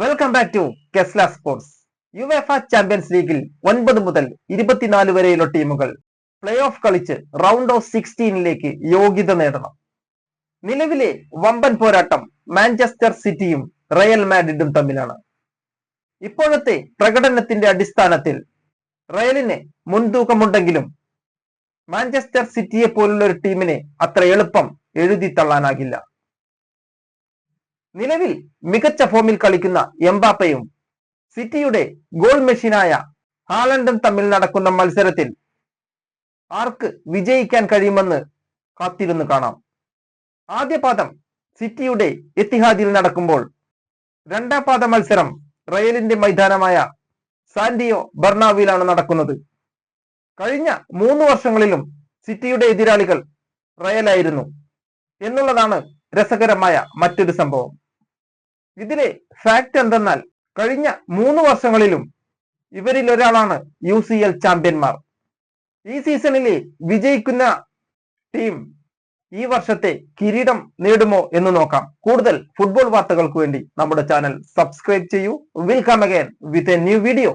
Welcome back to Kesla sports UEFA Champions ലീഗിൽ ഒൻപത് മുതൽ ഇരുപത്തിനാല് വരെയുള്ള ടീമുകൾ പ്ലേ ഓഫ് കളിച്ച് റൗണ്ട് ഓഫ് സിക്സ്റ്റീനിലേക്ക് യോഗ്യത നേടണം. നിലവിലെ വമ്പൻ പോരാട്ടം മാഞ്ചസ്റ്റർ സിറ്റിയും റയൽ മാഡ്രിഡും തമ്മിലാണ്. ഇപ്പോഴത്തെ പ്രകടനത്തിന്റെ അടിസ്ഥാനത്തിൽ റയലിന് മുൻതൂക്കമുണ്ടെങ്കിലും മാഞ്ചസ്റ്റർ സിറ്റിയെ പോലുള്ള ഒരു ടീമിനെ അത്ര എളുപ്പം എഴുതി തള്ളാനാകില്ല. നിലവിൽ മികച്ച ഫോമിൽ കളിക്കുന്ന എംബാപ്പയും സിറ്റിയുടെ ഗോൾ മെഷീനായ ഹാലണ്ടും തമ്മിൽ നടക്കുന്ന മത്സരത്തിൽ ആർക്ക് വിജയിക്കാൻ കഴിയുമെന്ന് കാത്തിരുന്ന് കാണാം. ആദ്യ പാദം സിറ്റിയുടെ എത്തിഹാദിൽ നടക്കുമ്പോൾ രണ്ടാം പാദ മത്സരം റയലിന്റെ മൈതാനമായ സാന്റിയോ ബർണാവിലാണ് നടക്കുന്നത്. കഴിഞ്ഞ മൂന്ന് വർഷങ്ങളിലും സിറ്റിയുടെ എതിരാളികൾ റയലായിരുന്നു. എന്നുള്ളതാണ് രസകരമായ മറ്റൊരു സംഭവം. ഇതിലെ ഫാക്ട് എന്തെന്നാൽ കഴിഞ്ഞ മൂന്ന് വർഷങ്ങളിലും ഇവരിൽ ഒരാളാണ് യു സി എൽ ചാമ്പ്യന്മാർ. ഈ സീസണിലെ വിജയിക്കുന്ന ടീം ഈ വർഷത്തെ കിരീടം നേടുമോ എന്ന് നോക്കാം. കൂടുതൽ ഫുട്ബോൾ വാർത്തകൾക്ക് വേണ്ടി നമ്മുടെ ചാനൽ സബ്സ്ക്രൈബ് ചെയ്യൂ. Will come again with a new video